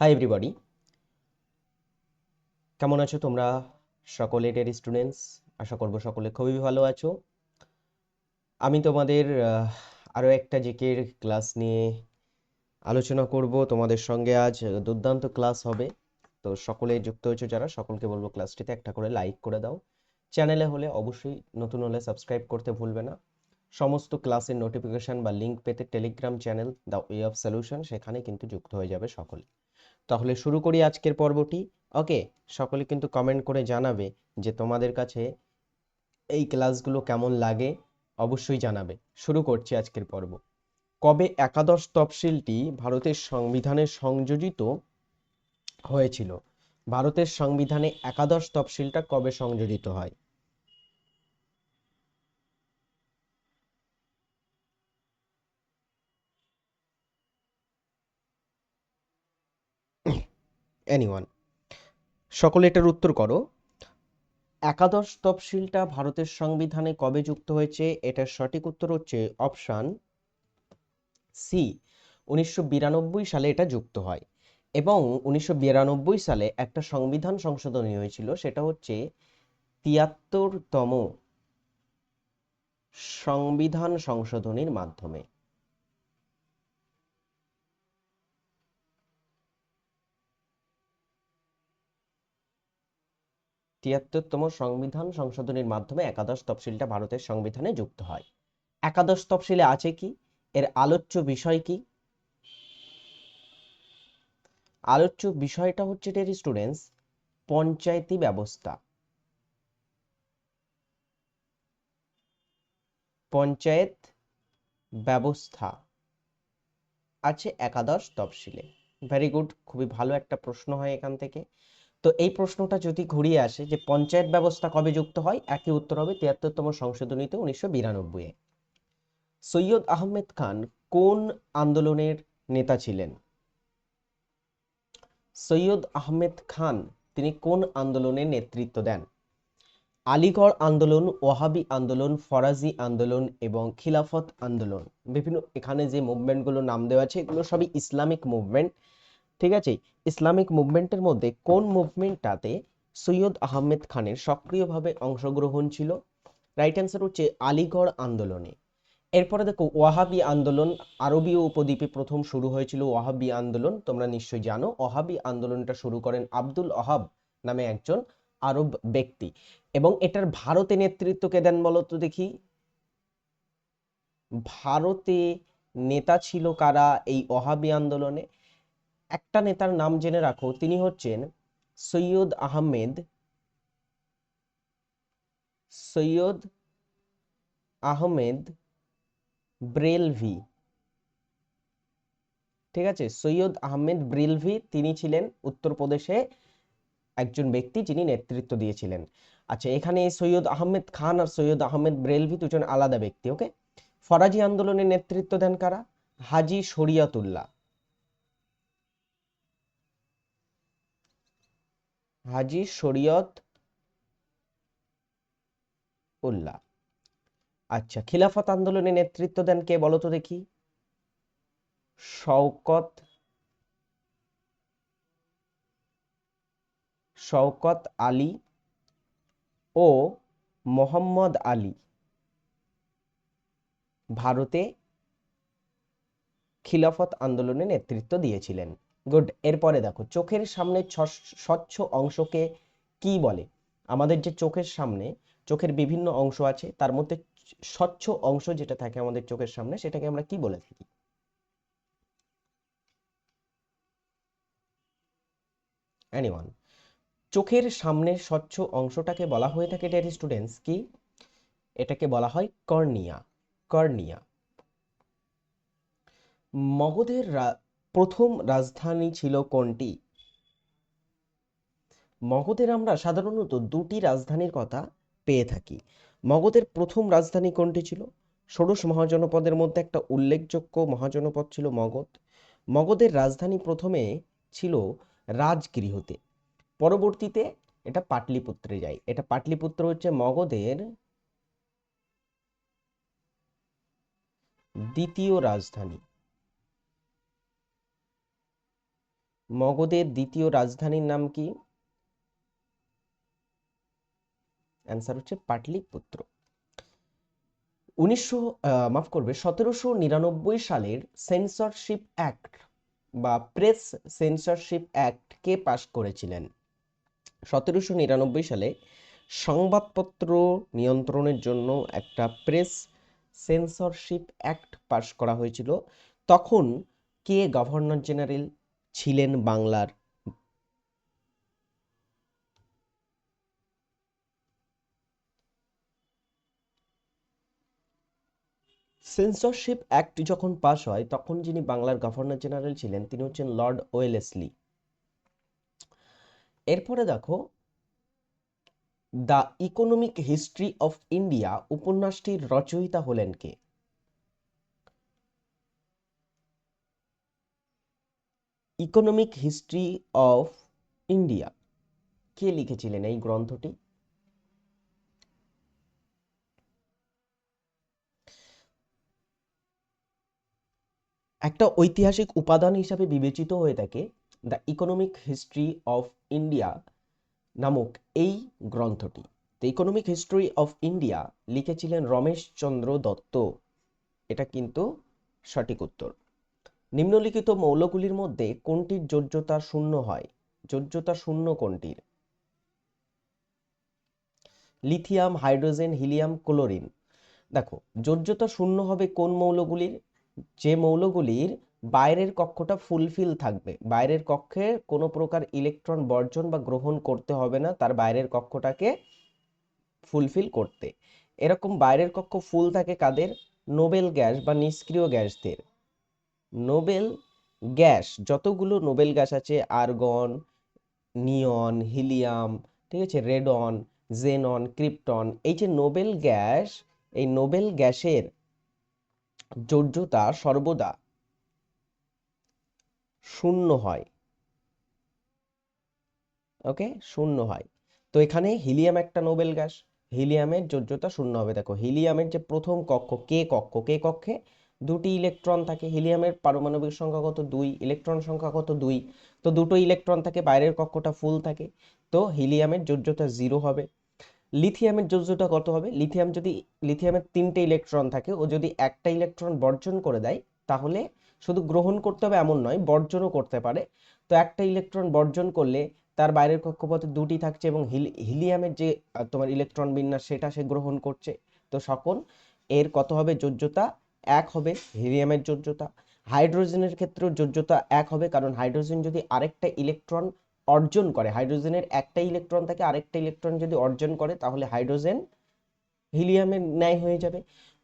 Hi everybody কেমন আছো তোমরা? সকলে ডের স্টুডেন্টস আশা করব সকলে খুবই ভালো আছো। আমি তোমাদের আহ, আরও একটা জিকের ক্লাস নিয়ে আলোচনা করব। তোমাদের সঙ্গে আজ দুর্দান্ত ক্লাস হবে। তো সকলে যুক্ত হয়েছো যারা সকলকে বলব ক্লাসটিতে একটা করে লাইক করে দাও। চ্যানেলে হলে অবশ্যই নতুন হলে সাবস্ক্রাইব করতে ভুলবে না। সমস্ত ক্লাসের নোটিফিকেশন বা লিংক পেতে Telegram channel the way of solution সেখানে কিন্তু যুক্ত হয়ে যাবে সকলে। তাহলে শুরু করি আজকের পর্বটি। ওকে সকলে কিন্তু কমেন্ট করে জানাবে যে তোমাদের কাছে এই ক্লাসগুলো কেমন লাগে, অবশ্যই জানাবে। শুরু করছি আজকের পর্ব। কবে একাদশ তফসিলটি ভারতের সংবিধানে সংযোজিত হয়েছিল? ভারতের সংবিধানে একাদশ তফসিলটা কবে সংযোজিত হয়? এনিওয়ান সকলে এটার উত্তর করো। একাদশ তফসিলটা ভারতের সংবিধানে কবে যুক্ত হয়েছে? এটার সঠিক উত্তর হচ্ছে অপশান সি উনিশশো বিরানব্বই সালে এটা যুক্ত হয়। এবং উনিশশো বিরানব্বই সালে একটা সংবিধান সংশোধনী হয়েছিল, সেটা হচ্ছে তিয়াত্তরতম সংবিধান সংশোধনীর মাধ্যমে। তিয়াত্তরতম সংবিধান সংশোধনীর মাধ্যমে একাদশ তফসিলটা ভারতের সংবিধানে যুক্ত হয়। একাদশ তফসিলে আছে কি? এর আলোচ্য বিষয় কি? আলোচ্য বিষয়টা হচ্ছে ডের স্টুডেন্টস পঞ্চায়েতি ব্যবস্থা। পঞ্চায়েত ব্যবস্থা আছে একাদশ তফসিলে। ভেরি গুড খুবই ভালো একটা প্রশ্ন হয় এখান থেকে। তো এই প্রশ্নটা যদি ঘুরিয়ে আসে যে পঞ্চায়েত ব্যবস্থা কবে যুক্ত হয়, একই উত্তর হবে তিয়াত্তরতম সংশোধনীতে উনিশশো বিরানব্বই সৈয়দ আহমেদ খান কোন আন্দোলনের নেতা ছিলেন? সৈয়দ আহমেদ খান, তিনি কোন আন্দোলনের নেতৃত্ব দেন? আলিগড় আন্দোলন, ওয়াহাবি আন্দোলন, ফরাজি আন্দোলন এবং খিলাফত আন্দোলন। বিভিন্ন এখানে যে মুভমেন্টগুলো নাম দেওয়া আছে, এগুলো সবই ইসলামিক মুভমেন্ট ঠিক আছে? ইসলামিক মুভমেন্টের মধ্যে কোন মুভমেন্টটাতে সৈয়দ আহমেদ খানের সক্রিয়ভাবে অংশগ্রহণ ছিল? রাইট অ্যান্সার হচ্ছে আলিগড় আন্দোলনে। এরপরে দেখো, ওয়াহাবি আন্দোলন, আরবীয় উপদ্বীপে প্রথম শুরু হয়েছিল ওয়াহাবি আন্দোলন। তোমরা নিশ্চয়ই জানো, ওয়াহাবি আন্দোলনটা শুরু করেন আব্দুল ওহাব নামে একজন আরব ব্যক্তি। এবং এটার ভারতে নেতৃত্ব কে দেন বলো তো দেখি। ভারতে নেতা ছিল কারা এই ওহাবি আন্দোলনে? একটা নেতার নাম জেনে রাখো, তিনি হচ্ছেন সৈয়দ আহমেদ সৈয়দ আহমেদ ব্রেলভি। ঠিক আছে? সৈয়দ আহমেদ ব্রেলভি, তিনি ছিলেন উত্তরপ্রদেশে একজন ব্যক্তি যিনি নেতৃত্ব দিয়েছিলেন। আচ্ছা এখানে সৈয়দ আহমেদ খান আর সৈয়দ আহমেদ ব্রেলভি দুজন আলাদা ব্যক্তি, ওকে? ফরাজি আন্দোলনের নেতৃত্ব দেন কারা? হাজি শরিয়াতুল্লাহ। হাজি শরীয়ত উল্লাহ। আচ্ছা খিলাফত আন্দোলনে নেতৃত্ব দেন কে বলো তো দেখি? শওকত শওকত আলী ও মোহাম্মদ আলী ভারতে খিলাফত আন্দোলনে নেতৃত্ব দিয়েছিলেন। গুড এরপরে দেখো, চোখের সামনে স্বচ্ছ অংশকে কি বলে? আমাদের যে চোখের সামনে, চোখের বিভিন্ন অংশ আছে, তার মধ্যে স্বচ্ছ অংশ যেটা থাকে আমাদের চোখের সামনে, সেটাকে আমরা কি বলে থাকি? এনিওয়ান চোখের সামনের স্বচ্ছ অংশটাকে বলা হয়ে থাকে ডেয়ার স্টুডেন্টস কি? এটাকে বলা হয় কর্নিয়া কর্নিয়া। মগধের প্রথম রাজধানী ছিল কোনটি? মগধের আমরা সাধারণত দুটি রাজধানীর কথা পেয়ে থাকি। মগধের প্রথম রাজধানী কোনটি ছিল? ষোড়শ মহাজনপদের মধ্যে একটা উল্লেখযোগ্য মহাজনপদ ছিল মগধ। মগধের রাজধানী প্রথমে ছিল রাজগৃহতে। পরবর্তীতে এটা পাটলিপুত্রে যায়। এটা পাটলিপুত্র হচ্ছে মগধের দ্বিতীয় রাজধানী। মগধের দ্বিতীয় রাজধানীর নাম কি? অ্যান্সার হচ্ছে পাটলিপুত্র। উনিশশো মাফ করবে, সতেরোশো নিরানব্বই সালের সেন্সরশিপ অ্যাক্ট বা প্রেস সেন্সরশিপ অ্যাক্ট কে পাশ করেছিলেন। সতেরোশো নিরানব্বই সালে সংবাদপত্র নিয়ন্ত্রণের জন্য একটা প্রেস সেন্সরশিপ অ্যাক্ট পাশ করা হয়েছিল। তখন কে গভর্নর জেনারেল ছিলেন বাংলার। সেন্সরশিপ অ্যাক্ট যখন পাশ হয়, তখন যিনি বাংলার গভর্নর জেনারেল ছিলেন, তিনি হচ্ছেন লর্ড ওয়েলেসলি এরপরে দেখো the economic history of India উপন্যাসটির রচয়িতা হলেন কে? ইকোনমিক হিস্ট্রি অফ ইন্ডিয়া কে লিখেছিলেন এই গ্রন্থটি? একটা ঐতিহাসিক উপাদান হিসাবে বিবেচিত হয়ে থাকে the economic history of India নামক এই গ্রন্থটি। The economic history of India লিখেছিলেন রমেশচন্দ্র দত্ত। এটা কিন্তু সঠিক উত্তর। নিম্নলিখিত মৌলগুলির মধ্যে কোনটির যোজ্যতা শূন্য হয়? যোজ্যতা শূন্য কোনটির? Lithium, hydrogen, helium, chlorine. দেখো, যোজ্যতা শূন্য হবে কোন মৌলগুলির? যে মৌলগুলির বাইরের কক্ষটা ফুলফিল থাকবে। বাইরের কক্ষে কোনো প্রকার ইলেকট্রন বর্জন বা গ্রহণ করতে হবে না, তার বাইরের কক্ষটাকে ফুলফিল করতে। এরকম বাইরের কক্ষ ফুল থাকে কাদের? নোবেল গ্যাস বা নিষ্ক্রিয় গ্যাসদের। নোবেল গ্যাস, যতগুলো নোবেল গ্যাস আছে, আর্গন, নিয়ন, হিলিয়াম, ঠিক আছে, রেডন, জেনন, ক্রিপ্টন, এই যে নোবেল গ্যাস, এই নোবেল গ্যাসের যোজ্যতা সর্বদা শূন্য হয়। ওকে শূন্য হয়। তো এখানে হিলিয়াম একটা নোবেল গ্যাস, হিলিয়ামের যোজ্যতা শূন্য হবে। দেখো, হিলিয়ামের যে প্রথম কক্ষ, কে কক্ষ? কে কক্ষে? দুটি ইলেকট্রন থাকে, হিলিয়ামের পারমাণবিক সংখ্যা কত দুই, ইলেকট্রন সংখ্যা কত দুই, তো দুটো ইলেকট্রন থাকে, বাইরের কক্ষটা ফুল থাকে, তো হিলিয়ামের যোজ্যতা জিরো হবে। লিথিয়ামের যোজ্যতা কত হবে? লিথিয়াম যদি, লিথিয়ামের তিনটে ইলেকট্রন থাকে, ও যদি একটা ইলেকট্রন বর্জন করে দেয়, তাহলে শুধু গ্রহণ করতে হবে এমন নয়, বর্জনও করতে পারে। তো একটা ইলেকট্রন বর্জন করলে তার বাইরের কক্ষপথে দুটি থাকছে এবং হিলিয়ামের যে তোমার ইলেকট্রন বিন্যাস, সেটা সে গ্রহণ করছে। তো সকল এর কত হবে? যোজ্যতা এক হবে হিলিয়ামের যোজ্যতা। হাইড্রোজেনের ক্ষেত্রেও যোজ্যতা এক হবে, কারণ হাইড্রোজেন যদি আরেকটা ইলেকট্রন অর্জন করে, হাইড্রোজেনের একটা ইলেকট্রন থাকে আরেকটা ইলেকট্রন যদি অর্জন করে, তাহলে হাইড্রোজেন হিলিয়ামের ন্যায় হয়ে যাবে।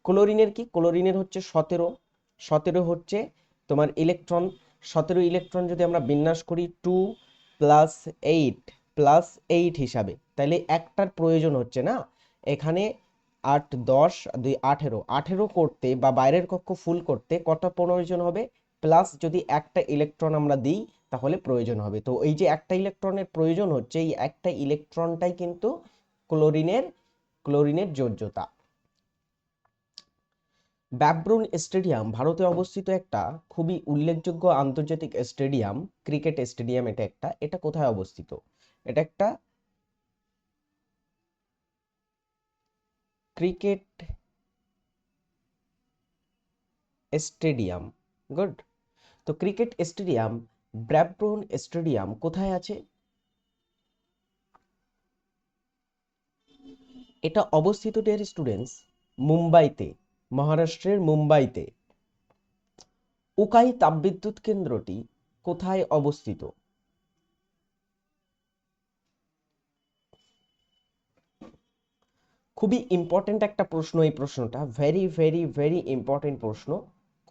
ক্লোরিনের কি? ক্লোরিনের হচ্ছে সতেরো। সতেরো হচ্ছে তোমার ইলেকট্রন। সতেরো ইলেকট্রন যদি আমরা বিন্যাস করি, two plus eight plus eight হিসাবে, তাহলে একটার প্রয়োজন হচ্ছে না। এখানে আট দশ দুই আঠেরো। আঠেরো করতে বা বাইরের কক্ষ ফুল করতে কটা প্রয়োজন হবে? প্লাস যদি একটা ইলেকট্রন আমরা দিই, তাহলে প্রয়োজন হবে। তো এই যে একটা ইলেকট্রনের প্রয়োজন হচ্ছে, এই একটা ইলেকট্রনটাই কিন্তু ক্লোরিনের ক্লোরিনের যোজ্যতা। ব্যাব্রুন স্টেডিয়াম, ভারতে অবস্থিত একটা খুবই উল্লেখযোগ্য আন্তর্জাতিক স্টেডিয়াম, ক্রিকেট স্টেডিয়াম এটা একটা। এটা কোথায় অবস্থিত? এটা একটা ক্রিকেট স্টেডিয়াম গুড তো ক্রিকেট স্টেডিয়াম ব্র্যাবরন স্টেডিয়াম কোথায় আছে? এটা অবস্থিত ডিয়ার স্টুডেন্টস মুম্বাইতে, মহারাষ্ট্রের মুম্বাইতে। উকাই তাপবিদ্যুৎ কেন্দ্রটি কোথায় অবস্থিত? খুবই ইম্পর্টেন্ট একটা প্রশ্ন এই প্রশ্নটা। ভেরি ভেরি ভেরি ইম্পর্টেন্ট প্রশ্ন।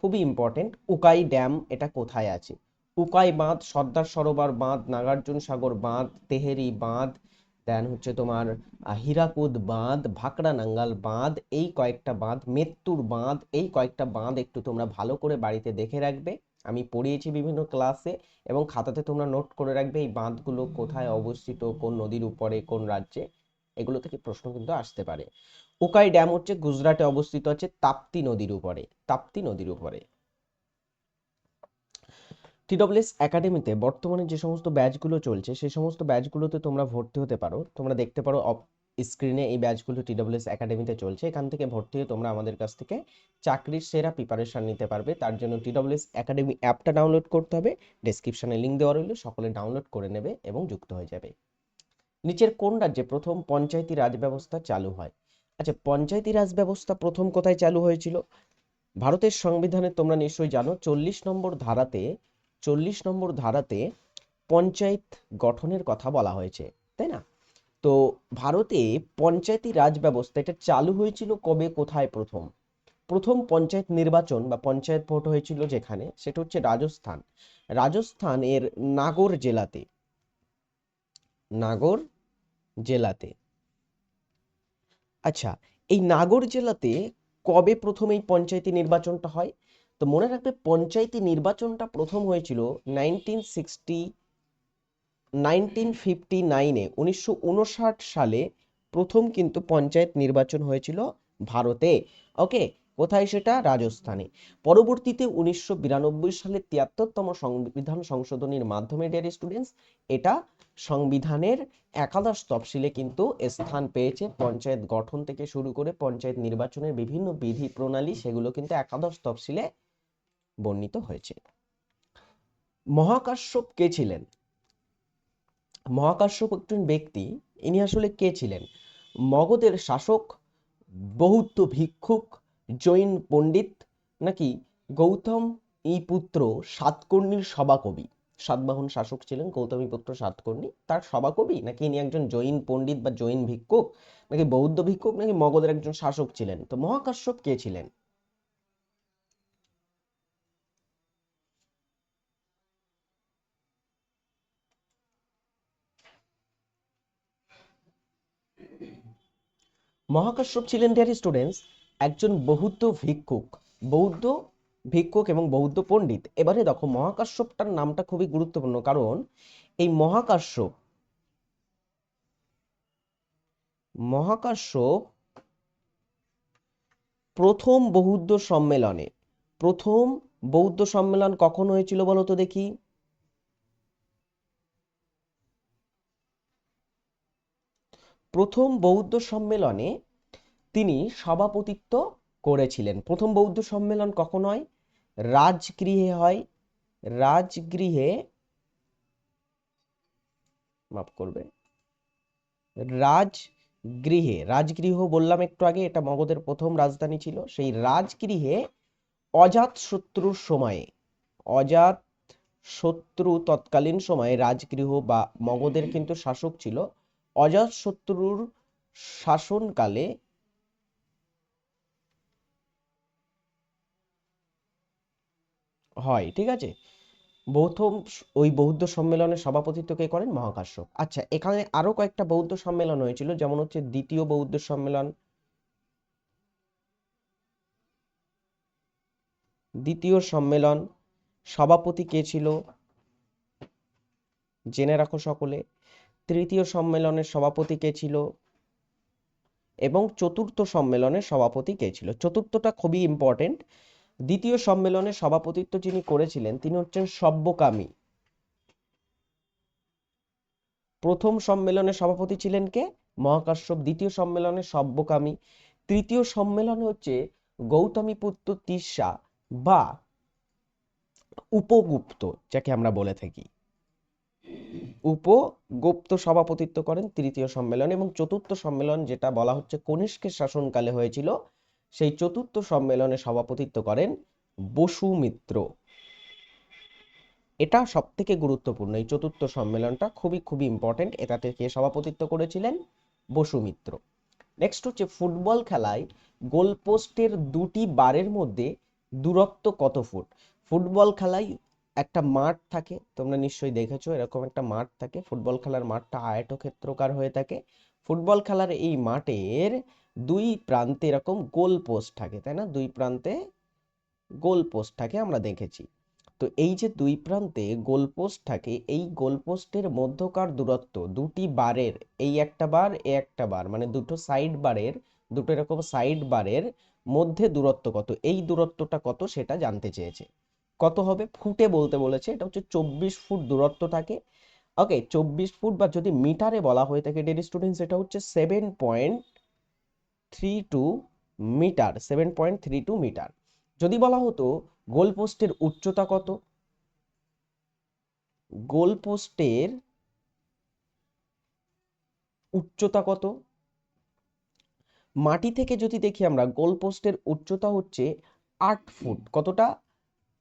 খুবই ইম্পর্টেন্ট উকাই ড্যাম এটা কোথায় আছে? উকাই বাঁধ, সর্দার সরোবর বাঁধ, নাগার্জুন সাগর বাঁধ, তেহেরি বাঁধ দেন হচ্ছে তোমার হীরাকুদ বাঁধ, ভাকড়া নাঙ্গাল বাঁধ, এই কয়েকটা বাঁধ, মেত্তুর বাঁধ, এই কয়েকটা বাঁধ একটু তোমরা ভালো করে বাড়িতে দেখে রাখবে। আমি পড়িয়েছি বিভিন্ন ক্লাসে এবং খাতাতে তোমরা নোট করে রাখবে এই বাঁধগুলো কোথায় অবস্থিত, কোন নদীর উপরে, কোন রাজ্যে। এগুলো থেকে প্রশ্ন কিন্তু আসতে পারে। উকাই ড্যাম হচ্ছে গুজরাটে অবস্থিত আছে তাপ্তি নদীর উপরে, তাপ্তি নদীর উপরে। টিডব্লিউএস একাডেমিতে বর্তমানে যে সমস্ত ব্যাচগুলো চলছে সেই সমস্ত ব্যাচগুলোতে তোমরা ভর্তি হতে পারো। তোমরা দেখতে পারো স্ক্রিনে এই ব্যাচগুলো টিডব্লিউএস একাডেমিতে চলছে। এখান থেকে ভর্তি হয়ে তোমরা আমাদের কাছ থেকে চাকরির সেরা প্রিপারেশন নিতে পারবে। তার জন্য টিডব্লিউএস একাডেমি অ্যাপটা ডাউনলোড করতে হবে। ডেসক্রিপশনে লিঙ্ক দেওয়া রইল। সকলে ডাউনলোড করে নেবে এবং যুক্ত হয়ে যাবে। নিচের কোন রাজ্যে প্রথম পঞ্চায়েতি রাজ ব্যবস্থা চালু হয়? আচ্ছা পঞ্চায়েতি রাজ ব্যবস্থা প্রথম কোথায় চালু হয়েছিল? ভারতের সংবিধানে তোমরা নিশ্চয়ই জানো, চল্লিশ নম্বর ধারাতে, চল্লিশ নম্বর ধারাতে পঞ্চায়েত গঠনের কথা বলা হয়েছে, তাই না? তো ভারতে পঞ্চায়েতি রাজ ব্যবস্থা এটা চালু হয়েছিল কবে, কোথায় প্রথম? প্রথম পঞ্চায়েত নির্বাচন বা পঞ্চায়েত ভোট হয়েছিল যেখানে, সেটা হচ্ছে রাজস্থান। রাজস্থান এর নাগর জেলাতে। নাগর জেলাতে। আচ্ছা এই নাগর জেলাতে কবে প্রথম এই পঞ্চায়েতি নির্বাচনটা হয়? তো মনে রাখবে, পঞ্চায়েতি নির্বাচনটা প্রথম হয়েছিল নাইনটিন সিক্সটি নাইনটিন ফিফটি নাইনে উনিশশো উনষাট সালে প্রথম কিন্তু পঞ্চায়েত নির্বাচন হয়েছিল ভারতে। ওকে কোথায় সেটা? রাজস্থানে। পরবর্তীতে উনিশশো বিরানব্বই সালে তিয়াত্তরতম সংবিধান সংশোধনীর মাধ্যমে ডিয়ার স্টুডেন্টস এটা সংবিধানের একাদশ তফসিলে কিন্তু স্থান পেয়েছে। পঞ্চায়েত গঠন থেকে শুরু করে পঞ্চায়েত নির্বাচনের বিভিন্ন বিধি প্রণালী সেগুলো কিন্তু একাদশ তফসিলে বর্ণিত হয়েছে। মহাকাশ্যপ কে ছিলেন? মহাকাশ্যপ একজন ব্যক্তি, ইনি আসলে কে ছিলেন? মগধের শাসক, বৌদ্ধ ভিক্ষুক জৈন পণ্ডিত নাকি গৌতম ই পুত্র সাতকর্ণীর সভাকবি? সাতবাহন শাসক ছিলেন গৌতমী পুত্র সাতকর্ণী। তার সভাকবি নাকি ইনি একজন জৈন পণ্ডিত বা জৈন ভিক্ষুক? নাকি বৌদ্ধ ভিক্ষুক? নাকি মগধের একজন শাসক ছিলেন? তো মহাকাশ্যপ কে ছিলেন? মহাকাশ্যপ ছিলেন ডিয়ার স্টুডেন্টস একজন বৌদ্ধ ভিক্ষুক বৌদ্ধ ভিক্ষুক এবং বৌদ্ধ পণ্ডিত। এবারে দেখো মহাকাশ্যপটার নামটা খুবই গুরুত্বপূর্ণ, কারণ এই মহাকাশ্যপ মহাকাশ্যপ প্রথম বৌদ্ধ সম্মেলনে, প্রথম বৌদ্ধ সম্মেলন কখন হয়েছিল বলো তো দেখি? প্রথম বৌদ্ধ সম্মেলনে তিনি সভাপতিত্ব করেছিলেন। প্রথম বৌদ্ধ সম্মেলন কখন হয়? রাজগৃহে হয়। রাজগৃহে, মাফ করবে, রাজগৃহে, রাজগৃহ বললাম একটু আগে, এটা মগধের প্রথম রাজধানী ছিল। সেই রাজগৃহে অজাত শত্রুর সময়ে, অজাত শত্রু তৎকালীন সময়ে রাজগৃহ বা মগধের কিন্তু শাসক ছিল। অজাতশত্রুর শাসনকালে হয়, ঠিক আছে? প্রথম ওই বৌদ্ধ সম্মেলনের সভাপতিত্ব কে করেন? মহাকাশ্যপ আচ্ছা এখানে আরও কয়েকটা বৌদ্ধ সম্মেলন হয়েছিল, যেমন হচ্ছে দ্বিতীয় বৌদ্ধ সম্মেলন। দ্বিতীয় সম্মেলন, সভাপতি কে ছিল? জেনে রাখো সকলে। তৃতীয় সম্মেলনের সভাপতি কে ছিল? এবং চতুর্থ সম্মেলনের সভাপতি কে ছিল? চতুর্থটা খুবই ইম্পর্টেন্ট দ্বিতীয় সম্মেলনে সভাপতিত্ব যিনি করেছিলেন, তিনি হচ্ছেন সব্যকামী। প্রথম সম্মেলনে সভাপতি ছিলেন কে? মহাকাশ্যপ। দ্বিতীয় সম্মেলনে সব্যকামী। তৃতীয় সম্মেলনে হচ্ছে গৌতমী পুত্র তিস্সা বা উপগুপ্ত, যাকে আমরা বলে থাকি। উপগুপ্ত সভাপতিত্ব করেন তৃতীয় সম্মেলন এবং চতুর্থ সম্মেলন যেটা বলা হচ্ছে কনিষ্কের শাসনকালে হয়েছিল সেই চতুর্থ সম্মেলনে সভাপতিত্ব করেন বসু মিত্র। এটা সব থেকে গুরুত্বপূর্ণ। এই চতুর্থ সম্মেলনটা খুবই খুবই ইম্পর্টেন্ট এটাতে কে সভাপতিত্ব করেছিলেন? বসু মিত্র। নেক্সট হচ্ছে ফুটবল খেলায় গোলপোস্টের দুটি বারের মধ্যে দূরত্ব কত ফুট? ফুটবল খেলায় একটা মাঠ থাকে, তোমরা নিশ্চয়ই দেখেছ, এরকম একটা মাঠ থাকে। ফুটবল খেলার মাঠটা আয়তক্ষেত্রকার হয়ে থাকে। ফুটবল খেলার এই মাঠের দুই প্রান্তে এরকম গোল পোস্ট থাকে, তাই না? দুই প্রান্তে গোল পোস্ট থাকে আমরা দেখেছি। তো এই যে দুই প্রান্তে গোল পোস্ট থাকে, এই গোল পোস্টের মধ্যকার দূরত্ব দুটি বারের, এই একটা বার, এ একটা বার মানে দুটো সাইড বারের, দুটো এরকম সাইড বারের মধ্যে দূরত্ব কত? এই দূরত্বটা কত সেটা জানতে চেয়েছে। কত হবে? ফুটে বলতে বলেছে, এটা হচ্ছে চব্বিশ ফুট দূরত্ব থাকে। ওকে চব্বিশ ফুট বা যদি মিটারে বলা হয়ে থাকে ডেড স্টুডেন্টস এটা হচ্ছে seven point three two metre seven point three two metre যদি বলা হতো গোল পোস্টের উচ্চতা কত? গোল পোস্টের উচ্চতা কত? মাটি থেকে যদি দেখি আমরা গোল পোস্টের উচ্চতা হচ্ছে আট ফুট। কতটা?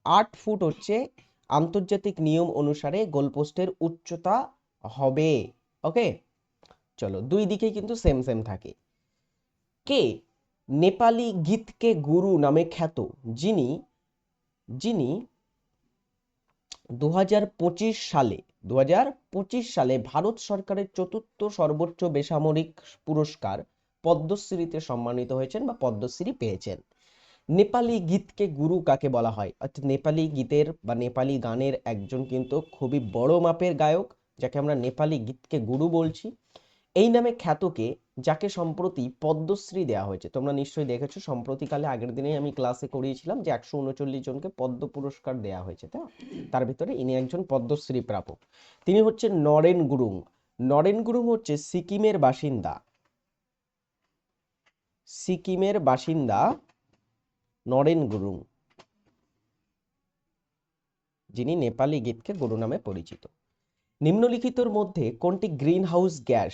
আট ফুট হচ্ছে আন্তর্জাতিক নিয়ম অনুসারে গোলপোস্টের উচ্চতা হবে। ওকে চলো, দুই দিকে কিন্তু সেম সেম থাকে। কে? নেপালি গীতকে গুরু নামে খ্যাত, যিনি যিনি দু হাজার পঁচিশ সালে দু হাজার পঁচিশ সালে ভারত সরকারের চতুর্থ সর্বোচ্চ বেসামরিক পুরস্কার পদ্মশ্রীতে সম্মানিত হয়েছেন বা পদ্মশ্রী পেয়েছেন। নেপালি গীতকে গুরু কাকে বলা হয়? অর্থাৎ নেপালি গীতের বা নেপালি গানের একজন কিন্তু খুবই বড় মাপের গায়ক, যাকে আমরা নেপালি গীতকে গুরু বলছি। এই নামে খ্যাতকে যাকে সম্প্রতি পদ্মশ্রী দেওয়া হয়েছে। তোমরা নিশ্চয়ই দেখেছ, সম্প্রতিকালে আগের দিনেই আমি ক্লাসে করিয়েছিলাম যে একশো উনচল্লিশ জনকে পদ্ম পুরস্কার দেওয়া হয়েছে, তাই তার ভিতরে ইনি একজন পদ্মশ্রী প্রাপক। তিনি হচ্ছেন নরেন গুরুং। নরেন গুরুং হচ্ছে সিকিমের বাসিন্দা। সিকিমের বাসিন্দা নরেন গুরুং। যিনি নেপালি গীতকে গুরু নামে পরিচিত। নিম্নলিখিতর মধ্যে কোনটি greenhouse gas?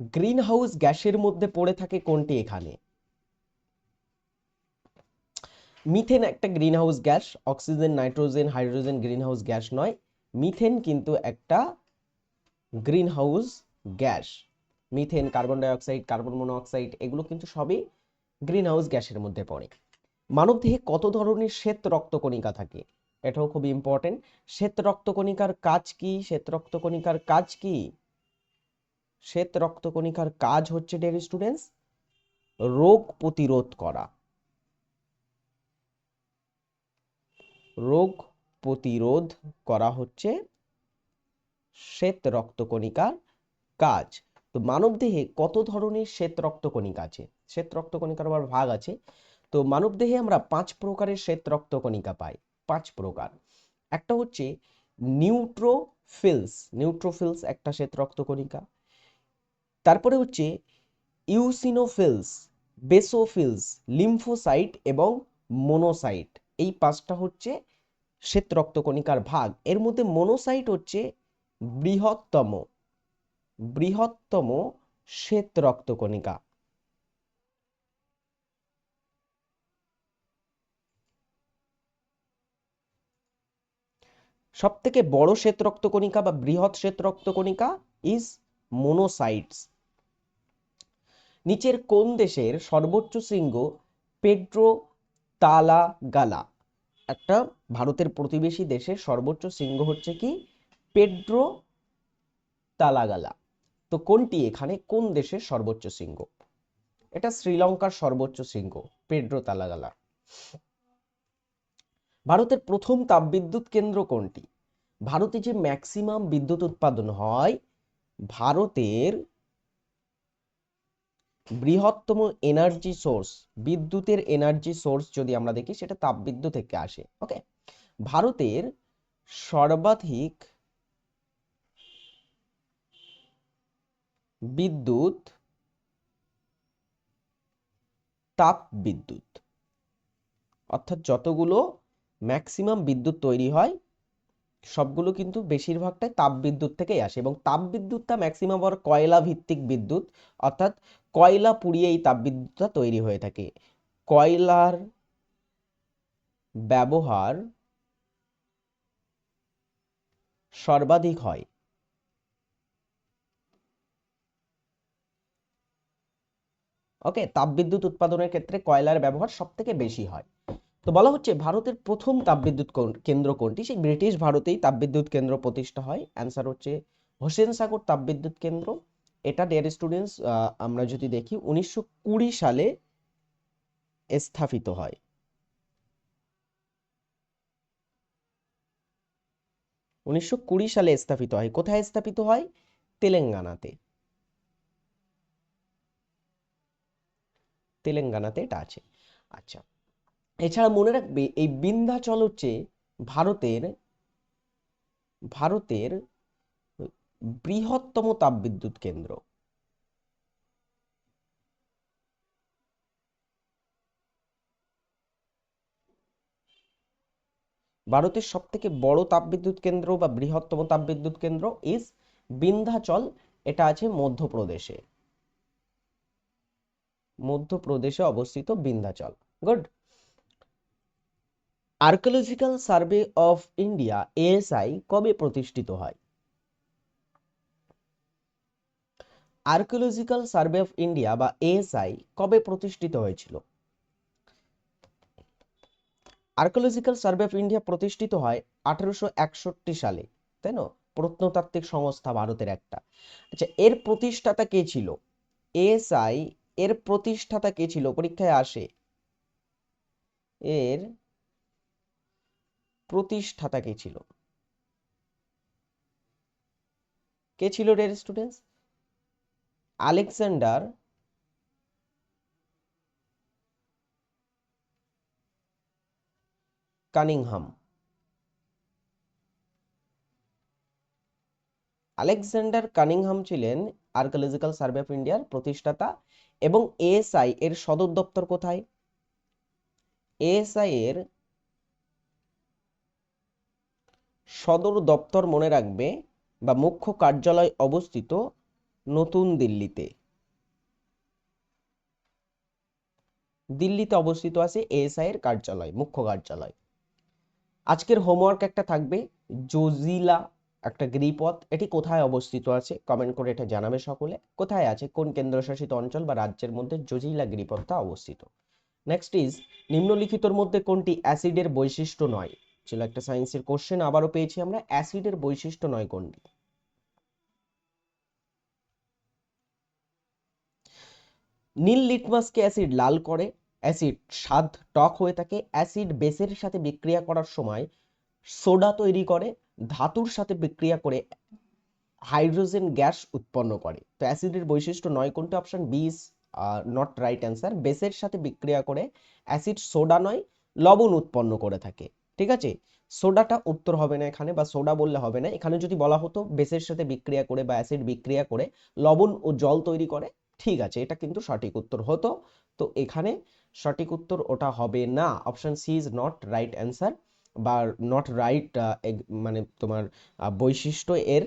Greenhouse গ্যাসের মধ্যে পড়ে থাকে কোনটি এখানে? মিথেন একটা greenhouse gas, oxygen, nitrogen, hydrogen greenhouse gas নয়। মিথেন কিন্তু একটা greenhouse gas. Methane, carbon dioxide, carbon monoxide এগুলো কিন্তু সবই গ্রিন হাউস গ্যাসের মধ্যে পড়ে। মানবদেহে কত ধরনের শ্বেত রক্তকণিকা থাকে? এটাও খুব ইম্পর্টেন্ট শ্বেত রক্তকণিকার কাজ কি? শ্বেত রক্তকণিকার কাজ কি? শ্বেত রক্তকণিকার কাজ হচ্ছে ডিয়ার স্টুডেন্টস, রোগ প্রতিরোধ করা। রোগ প্রতিরোধ করা হচ্ছে শ্বেত রক্তকণিকার কাজ। তো মানবদেহে কত ধরনের শ্বেত রক্তকণিকা আছে? শ্বেত রক্তকণিকার আবার ভাগ আছে। তো মানবদেহে আমরা পাঁচ প্রকারের শ্বেত রক্তকণিকা পাই, পাঁচ প্রকার। একটা হচ্ছে নিউট্রোফিলস নিউট্রোফিলস একটা শ্বেত রক্তকণিকা। তারপরে হচ্ছে ইউসিনোফিলস, বেসোফিলস, লিম্ফোসাইট এবং মোনোসাইট। এই পাঁচটা হচ্ছে শ্বেত রক্তকণিকার ভাগ। এর মধ্যে মোনোসাইট হচ্ছে বৃহত্তম বৃহত্তম শ্বেত রক্তকণিকা। সব থেকে বড় শ্বেত রক্তকণিকা বা বৃহৎ শ্বেত রক্তকণিকা ইজ মোনোসাইটস নিচের কোন দেশের সর্বোচ্চ শৃঙ্গ পেড্রো তালাগালা? একটা ভারতের প্রতিবেশী দেশের সর্বোচ্চ শৃঙ্গ হচ্ছে কি? পেড্রো তালাগালা। তো কোনটি এখানে? কোন দেশের সর্বোচ্চ শৃঙ্গ? এটা শ্রীলঙ্কার সর্বোচ্চ শৃঙ্গ, পেড্রো তালাগালা। ভারতের প্রথম তাপবিদ্যুৎ কেন্দ্র কোনটি? ভারতে যে ম্যাক্সিমাম বিদ্যুৎ উৎপাদন হয়, ভারতের বৃহত্তম এনার্জি সোর্স বিদ্যুতের এনার্জি সোর্স যদি আমরা দেখি, সেটা তাপবিদ্যুৎ থেকে আসে ওকে ভারতের সর্বাধিক বিদ্যুৎ তাপ বিদ্যুৎ অর্থাৎ যতগুলো ম্যাক্সিমাম বিদ্যুৎ তৈরি হয় সবগুলো কিন্তু বেশিরভাগটাই তাপবিদ্যুৎ থেকেই আসে এবং তাপ বিদ্যুৎটা ম্যাক্সিমাম আবার কয়লা ভিত্তিক বিদ্যুৎ, অর্থাৎ কয়লা পুড়িয়ে এই তাপবিদ্যুৎটা তৈরি হয়ে থাকে। কয়লার ব্যবহার সর্বাধিক হয়। ওকে তাপবিদ্যুৎ উৎপাদনের ক্ষেত্রে কয়লার ব্যবহার সব থেকে বেশি হয়। তো বলা হচ্ছে ভারতের প্রথম তাপবিদ্যুৎ কেন্দ্র কোনটি? সেই ব্রিটিশ ভারতেই তাপবিদ্যুৎ কেন্দ্র প্রতিষ্ঠা হয়। অ্যান্সার হচ্ছে হোসেন সাগর তাপবিদ্যুৎ কেন্দ্র। এটা ডিয়ার স্টুডেন্টস আমরা যদি দেখি, উনিশশো সালে স্থাপিত হয়। উনিশশো কুড়ি সালে স্থাপিত হয়। কোথায় স্থাপিত হয়? তেলেঙ্গানাতে। তেলেঙ্গানাতে এটা আছে। আচ্ছা এছাড়া মনে রাখবে, এই বিন্ধ্যাচল হচ্ছে ভারতের ভারতের বৃহত্তম তাপবিদ্যুৎ কেন্দ্র। ভারতের সব থেকে বড় তাপবিদ্যুৎ কেন্দ্র বা বৃহত্তম তাপবিদ্যুৎ কেন্দ্র ইজ বিন্ধ্যাচল। এটা আছে মধ্যপ্রদেশে। মধ্যপ্রদেশে অবস্থিত Vindhyachal. Good archaeological survey of India ASI কবে প্রতিষ্ঠিত হয়? আর্কিওলজিক্যাল সার্ভে অফ ইন্ডিয়া বা এএসআই কবে প্রতিষ্ঠিত হয়েছিল? আর্কিওলজিক্যাল সার্ভে অফ ইন্ডিয়া প্রতিষ্ঠিত হয় আঠারোশো একষট্টি সালে, তাই না? প্রত্নতাত্ত্বিক সংস্থা ভারতের একটা। আচ্ছা এর প্রতিষ্ঠাতা কে ছিল? এএসআই এর প্রতিষ্ঠাতা কে ছিল? পরীক্ষায় আসে। এর প্রতিষ্ঠাতা কে ছিল? কে ছিল রে students Alexander Cunningham. Alexander Cunningham ছিলেন আর্কিওলজিক্যাল সার্ভে অফ ইন্ডিয়ার প্রতিষ্ঠাতা এবং এএসআই এর সদর দপ্তর কোথায়? এএসআই এর সদর দপ্তর মনে রাখবে বা মুখ্য কার্যালয় অবস্থিত নতুন দিল্লিতে। দিল্লিতে অবস্থিত আছে এএসআই এর কার্যালয়, মুখ্য কার্যালয়। আজকের হোমওয়ার্ক একটা থাকবে, জোজিলা একটা গিরিপথ। এটি কোথায় অবস্থিত আছে কমেন্ট করে এটা জানাবে সকলে। কোথায় আছে? কোন কেন্দ্রশাসিত অঞ্চল বা রাজ্যের মধ্যে জোজিলা গিরিপথটা অবস্থিত? নেক্সট ইজ নিম্নলিখিতর মধ্যে কোনটি অ্যাসিডের বৈশিষ্ট্য নয়? ছিল একটা সায়েন্সের কোশ্চেন আবারও পেয়েছি আমরা অ্যাসিডের বৈশিষ্ট্য নয় কোনটি। নীল লিটমাসকে অ্যাসিড লাল করে অ্যাসিড স্বাদ টক হয়ে থাকে অ্যাসিড বেসের সাথে বিক্রিয়া করার সময় সোডা তৈরি করে, ধাতুর সাথে বিক্রিয়া করে হাইড্রোজেন গ্যাস উৎপন্ন করে। তো অ্যাসিডের বৈশিষ্ট্য নয় কোনটি? Option B is not right answer বেসের সাথে বিক্রিয়া করে অ্যাসিড সোডা নয়, লবণ উৎপন্ন করে থাকে। ঠিক আছে? সোডাটা উত্তর হবে না এখানে বা সোডা বললে হবে না। এখানে যদি বলা হতো বেসের সাথে বিক্রিয়া করে বা অ্যাসিড বিক্রিয়া করে লবণ ও জল তৈরি করে, ঠিক আছে, এটা কিন্তু সঠিক উত্তর হতো। তো এখানে সঠিক উত্তর ওটা হবে না। Option C is not right answer বা নট রাইট মানে তোমার বৈশিষ্ট্য এর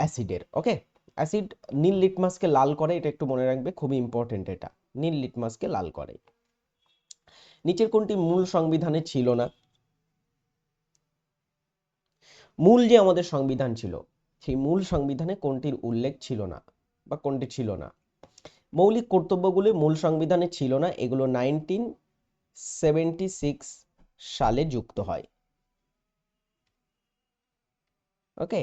অ্যাসিডের, ওকে? অ্যাসিড নীল লিটমাসকে লাল করে, এটা একটু মনে রাখবে, খুবই ইম্পর্টেন্ট এটা। নীল লিটমাসকে লাল করে। নিচের কোনটি মূল সংবিধানে ছিল না? মূল যে আমাদের সংবিধান ছিল, সেই মূল সংবিধানে কোনটির উল্লেখ ছিল না বা কোনটি ছিল না। মৌলিক কর্তব্যগুলি মূল সংবিধানে ছিল না, এগুলো নাইনটিন সেভেন্টি সিক্স সালে যুক্ত হয়। ওকে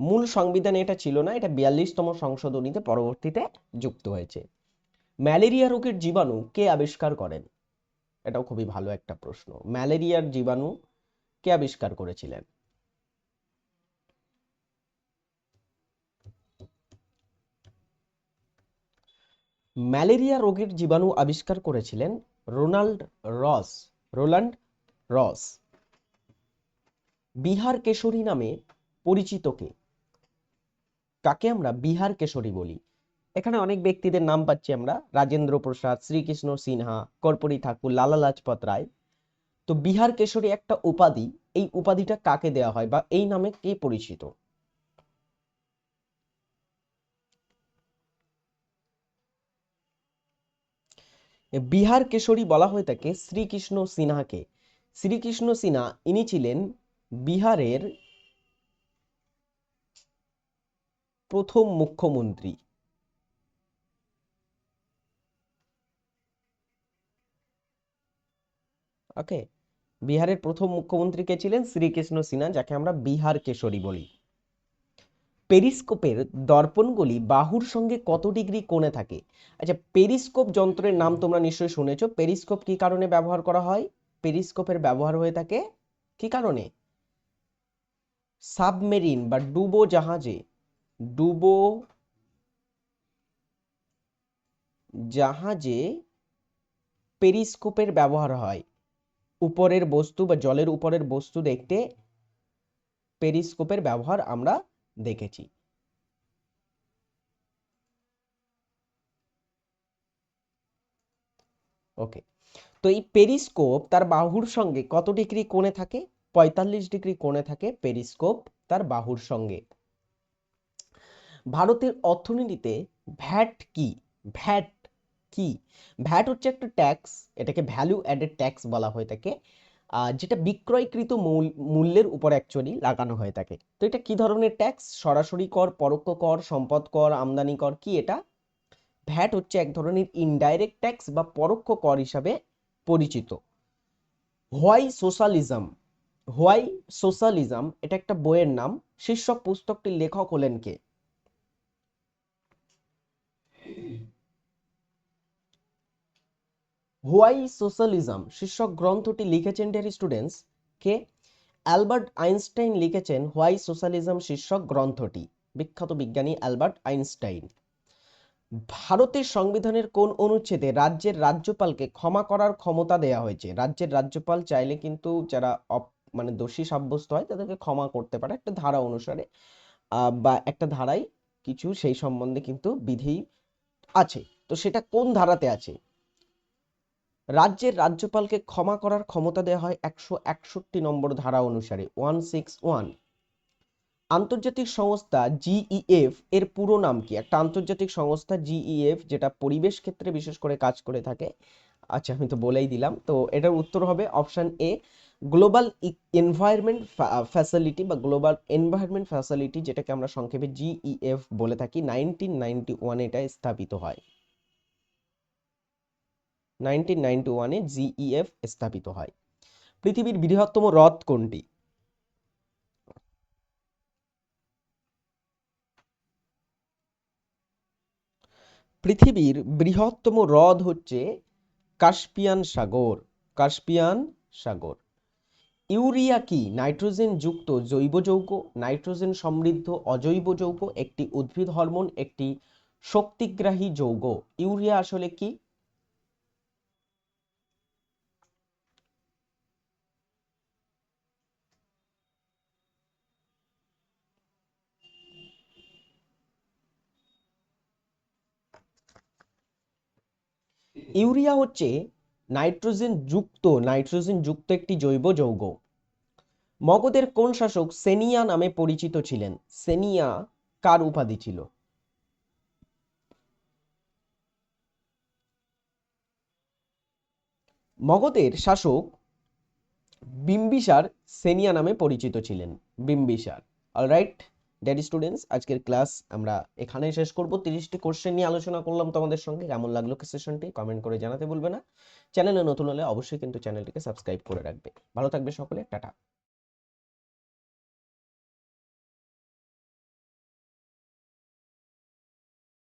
মূল সংবিধানে এটা ছিল না, এটা বিয়াল্লিশতম সংশোধনীতে পরবর্তীতে যুক্ত হয়েছে। ম্যালেরিয়া রোগের জীবাণু কে আবিষ্কার করেন? এটাও খুবই ভালো একটা প্রশ্ন। ম্যালেরিয়ার জীবাণু কে আবিষ্কার করেছিলেন? ম্যালেরিয়া রোগের জীবাণু আবিষ্কার করেছিলেন রোনাল্ড রস রোল্যান্ড রস। বিহার কেশরী নামে পরিচিত কে? কাকে আমরা বিহার কেশরী বলি? এখানে অনেক ব্যক্তিদের নাম পাচ্ছি আমরা। রাজেন্দ্র প্রসাদ, শ্রীকৃষ্ণ সিনহা, কর্পূরী ঠাকুর, লালা লাজপত রায়। তো বিহার কেশরী একটা উপাধি। এই উপাধিটা কাকে দেওয়া হয় বা এই নামে কে পরিচিত? বিহার কেশরী বলা হয়ে থাকে শ্রীকৃষ্ণ সিনহাকে। শ্রীকৃষ্ণ সিনহা, ইনি ছিলেন বিহারের প্রথম মুখ্যমন্ত্রী। ওকে, বিহারের প্রথম মুখ্যমন্ত্রী কে ছিলেন? শ্রীকৃষ্ণ সিনহা, যাকে আমরা বিহার কেশরী বলি। পেরিস্কোপের দর্পণগুলি বাহুর সঙ্গে কত ডিগ্রি কোণে থাকে? আচ্ছা পেরিস্কোপ যন্ত্রের নাম তোমরা নিশ্চয়ই শুনেছো। পেরিস্কোপ কি কারণে ব্যবহার করা হয়? পেরিস্কোপের ব্যবহার হয়ে থাকে কি কারণে? সাবমেরিন বা ডুবো জাহাজে ডুবো জাহাজে পেরিস্কোপের ব্যবহার হয়। উপরের বস্তু বা জলের উপরের বস্তু দেখতে পেরিস্কোপের ব্যবহার আমরা দেখেছি। ওকে, তো এই পেরিস্কোপ তার বাহুর সঙ্গে কত ডিগ্রি কোণে থাকে? পঁয়তাল্লিশ ডিগ্রি কোণে থাকে পেরিস্কোপ তার বাহুর সঙ্গে। ভারতের অর্থনীতিতে ভ্যাট কি? ভ্যাট কি? ভ্যাট হচ্ছে একটা ট্যাক্স, এটাকে ভ্যালু অ্যাডেড ট্যাক্স বলা হয়ে থাকে যেটা বিক্রয়কৃত মূল- মূল্যের উপর অ্যাকচুয়ালি লাগানো হয়ে থাকে। তো এটা কি ধরনের ট্যাক্স সরাসরি কর, পরোক্ষ কর, সম্পদ কর, আমদানি কর, কি এটা? ভ্যাট হচ্ছে এক ধরনের ইনডাইরেক্ট ট্যাক্স বা পরোক্ষ কর হিসাবে পরিচিত। Why socialism? হোয়াই সোশ্যালিজম, এটা একটা বইয়ের নাম, শীর্ষক পুস্তকটির লেখক হলেন কে? Why socialism? শীর্ষক গ্রন্থটি লিখেছেন ডিয়ার স্টুডেন্টস কে? অ্যালবার্ট আইনস্টাইন লিখেছেন হোয়াই সোশ্যালিজম শীর্ষক গ্রন্থটি। বিখ্যাত বিজ্ঞানী অ্যালবার্ট আইনস্টাইন। ভারতের সংবিধানের কোন অনুচ্ছেদে রাজ্যের রাজ্যপালকে ক্ষমা করার ক্ষমতা দেয়া হয়েছে? রাজ্যের রাজ্যপাল চাইলে কিন্তু যারা মানে দোষী সাব্যস্ত হয়, তাদেরকে ক্ষমা করতে পারে। একটা ধারা অনুসারে বা একটা ধারায় কিছু সেই সম্বন্ধে কিন্তু বিধি আছে। তো সেটা কোন ধারাতে আছে? রাজ্যের রাজ্যপালকে ক্ষমা করার ক্ষমতা দেওয়া হয় একশো একষট্টি নম্বর ধারা অনুসারে, ওয়ান সিক্স ওয়ান। আন্তর্জাতিক সংস্থা জিইএফ এর পুরো নাম কি? একটা আন্তর্জাতিক সংস্থা জিইএফ যেটা পরিবেশ ক্ষেত্রে বিশেষ করে কাজ করে থাকে। আচ্ছা আমি তো বলেই দিলাম। তো এটার উত্তর হবে option A, global environment facility বা গ্লোবাল এনভায়রনমেন্ট ফ্যাসিলিটি যেটাকে আমরা সংক্ষেপে জিইএফ বলে থাকি, নাইনটিন নাইনটি ওয়ানে এটা স্থাপিত হয়। নাইনটিন নাইনটি ওয়ানে জিইএফ স্থাপিত হয়। পৃথিবীর বৃহত্তম হ্রদ কোনটি? পৃথিবীর বৃহত্তম হ্রদ হচ্ছে কাস্পিয়ান সাগর কাস্পিয়ান সাগর। ইউরিয়া কি নাইট্রোজেন যুক্ত জৈব যৌগ? নাইট্রোজেন সমৃদ্ধ অজৈব যৌগ, একটি উদ্ভিদ হরমোন, একটি শক্তিগ্রাহী যৌগ। ইউরিয়া আসলে কি? ইউরিয়া হচ্ছে নাইট্রোজেন যুক্ত নাইট্রোজেন যুক্ত একটি জৈব যৌগ। মগধের কোন শাসক সেনিয়া নামে পরিচিত ছিলেন? সেনিয়া কার উপাধি ছিল? মগধের শাসক বিম্বিসার সেনিয়া নামে পরিচিত ছিলেন। বিম্বিসার অলরাইট ড্যাডি স্টুডেন্টস আজকের ক্লাস আমরা এখানে শেষ করব। তিরিশটি কোশ্চেন নিয়ে আলোচনা করলাম তোমাদের সঙ্গে। কেমন লাগল সেশনটি কমেন্ট করে জানাতে ভুলবে না। চ্যানেলে নতুন হলে অবশ্যই কিন্তু চ্যানেলটিকে সাবস্ক্রাইব করে রাখবে। ভালো থাকবে সকলে, টাটা।